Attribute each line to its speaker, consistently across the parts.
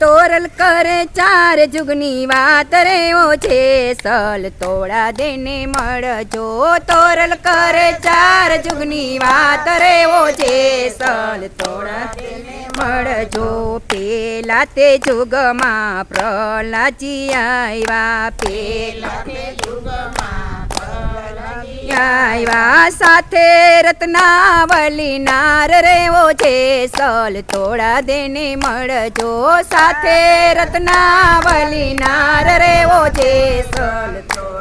Speaker 1: તોરલ કરે ચાર જુગની વાત રેવો છે. સલ તોડા દેને મળજો. તોરલ કરે ચાર જુગની વાત રેવો છે. સલ તોડા દેને મળજો. પેલા તે જુગમાં પ્રહલાદજી આવ્યા. પેલા તે આવ્યા સાથે રત્નાવલી નાર રેવો છે સલ તોડા દેને મળજો સાથે રત્નાવલી નાર રેવો છે સલ તોડા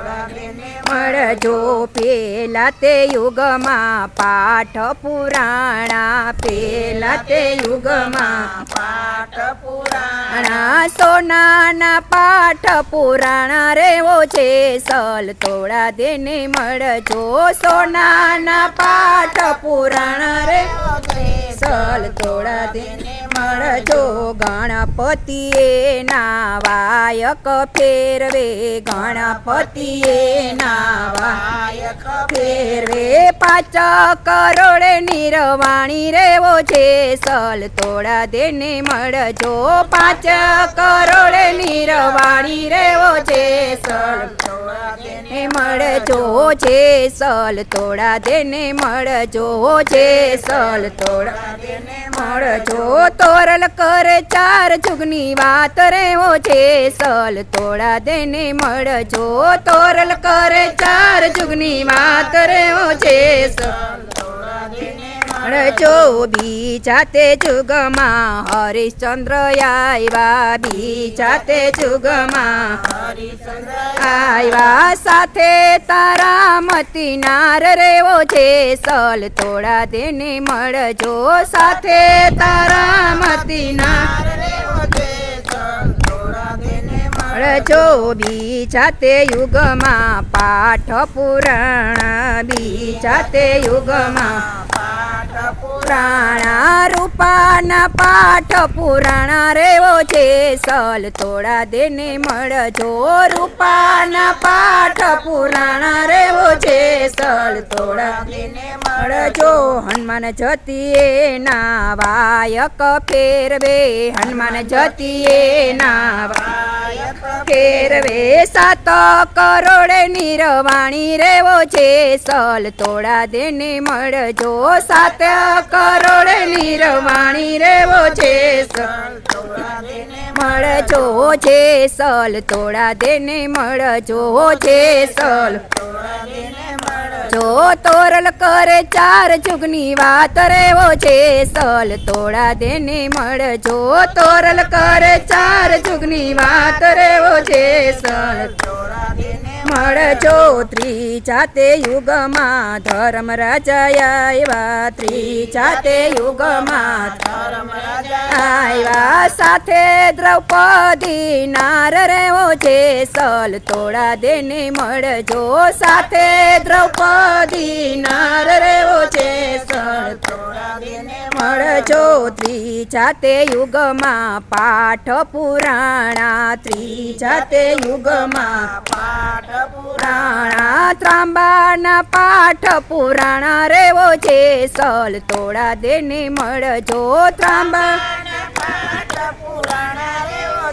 Speaker 1: મળજો પેલા તે યુગમાં પાઠ પુરાણા પેલા તે યુગમાં
Speaker 2: પાઠ પુરાણા.
Speaker 1: સોનાના પાઠ પુરાણા રેવો છે સલ તોડા દેને મળજો સોનાના પાઠ પુરાણા રે સલ તોડા દેને મળજો ગણપતિએ નાવાયક ફેરવે, ગણપતિએ નાવાયક ફેરવે, પાંચ કરોડ નિરવાણી રેવો છે. સલ તોડા દેને મળજો, પાંચ કરોડ નિરવાણી રેવો છે. સલ દેને મળજો છે સલ તોડા દેને મળજો છે સલ તોડા દેને મળજો તોરલ કરે ચાર જુગની વાત રેવો છે સલ તોડા દેને મળજો તોરલ કરે ચાર જુગની વાત રેવો છે સલ મળજો બીજા જાતે જુગમાં હરિશ્ચંદ્ર આવ્યા બીજા તે જુગમાં આવ્યા સાથે તારામતી નાર રેવો છે, સલ તોડા દેને મળજો. સાથે તારામતી નાર મળજો. બી જાતે યુગમાં પાઠ પુરાણ બીજા તે યુગમાં પુરાણા રૂપાના પાઠ પુરાણા રેવો છે. સલ તોડા દેને મળજો રૂપાના પાઠ પુરાણા રેવો છે. સલ તોડા દેને મળજો હનુમાન જતીએ ના વાયક ફેરવે. હનુમાન જતીએ ના વાયક ફેરવે સાત કરોડ નિરવાણી રેવો છે. સલ તોડા દેને મળજો. સાત કરોડ નિરવાણી રેવો છે. સલ મળજો છે. સલ તોડા દેને મળજો છે. સલ જો તોરલ કરે ચાર જુગની વાત રેવો છે, સલ તોડા દેને મળ. જો તોરલ કરે ચાર જુગની વાત રેવો છે, સલ મળજો ત્રીજા તે યુગમાં ધર્મ રાજા આવ્યા. ત્રીજા તે યુગમાં આવ્યા. સાથે દ્રૌપદી નાર રેવો છે સલ તોડા દેને મળજો સાથે દ્રૌપદી નાર રેવો છે સલ તોડા મળજો ત્રીજા તે યુગમાં પાઠ પુરાણા. ત્રીજા તે યુગમાં પુરાણા ત્રાંબાના પાઠ પુરાણા રેવો છે, સલ તોડા દેને મળજો ત્રાંબા.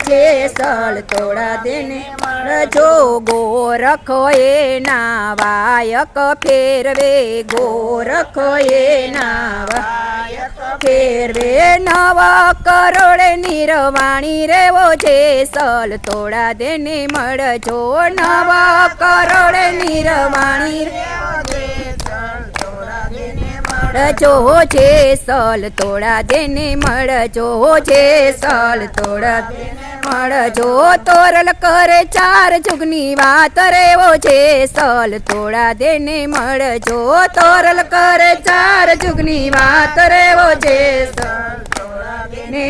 Speaker 1: છે, સલ તોડા દેને મળજો ગોરખ એના વાયક ફેરવે, ગોરખ એના વાયક ફેરવે. નવ કરોડ નિરવાણી રેવો છે, સલ તોડા દેને મળજો નવ કરોડ છે સલ તોડા દેને મળજો છે સલ તોડા મળજો. તોરલ કરે ચાર જુગની વાત રેવો છે સલ તોડા દેને મળજો. તોરલ કરે ચાર જુગની વાત રેવો છે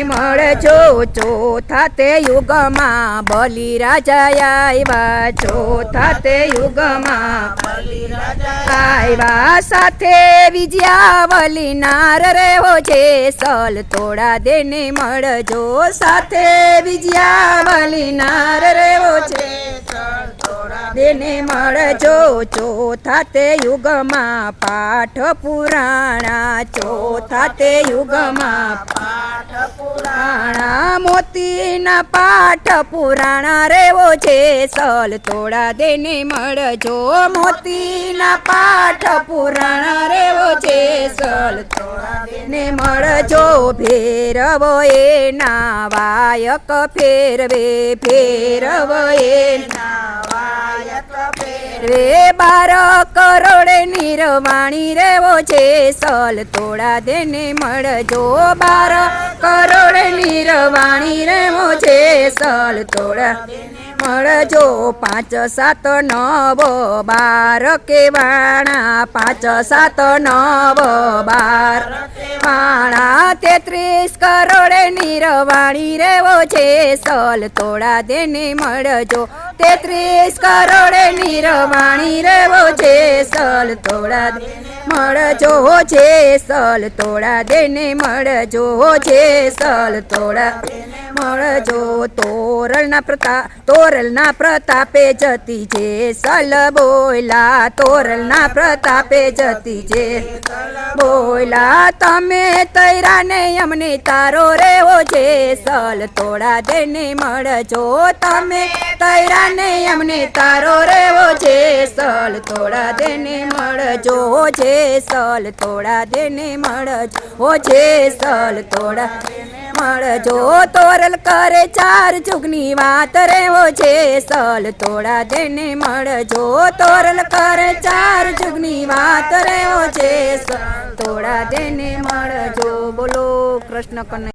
Speaker 1: મળજો ચોથા તે યુગમાં બલિ રાજા આવ્યા. ચોથા તે યુગમાં આવ્યા. સાથે વિજયાવલી નાર રેવો છે. સલ તોડા દેને મળજો. સાથે વિજયાવલી નાર રેવો છે. દેને મળજો. ચોથા તે યુગમાં પાઠ પુરાણા. ચોથા તે યુગમાં પાણા મોતીના પાઠ પુરાણા રેવો છે, સલ થોડા દેને મળજો. મોતીના પાઠ પુરાણા રેવો છે, સલ થોડા દેને મળજો. ફેરવો એ નાવાયક ફેરવે ફેરવો એ
Speaker 2: નાવાયક ફેર
Speaker 1: રે બાર કરોડ નિરવાણી રેવો છે, સલ થોડા દેને મળજો. બાર નિર્વાણી રેવો છે સલ તોડા. મળજો પાંચ સાત નવ બાર કે વાણા. પાંચ સાત નવ બાર. વાણા તેત્રીસ કરોડે નિર્વાણી રેવો છે સલ તોડા. દેને મળજો તેત્રીસ કરોડે નિરવાણી રેવો છે, સલ તોડા દે મળજો છે, સલ તોડા દેને મળજો છે, સલ તોડા મળજો. તોરલના પ્રતા, તોરલના પ્રતાપે જતી છે સલ બોયલા, તોરલના પ્રતાપે જતી છે બોયલા. તમે તૈરાને અમને તારો રેવો છે સલ તોડા દેને મળજો. તમે તૈરાને અમને તારો રેવો છે સલ તોડા દેને મળજો. છે સલ તોડા દેને મળજો. છે સલ તોડા મળજો તોરલ કરે ચાર જુગની વાત રેવો છે સલ તોડા દેને મળજો તોરલ કરે ચાર જુગની વાત રેવો છે સલ તોડા દેને મળજો બોલો કૃષ્ણ કનૈયા.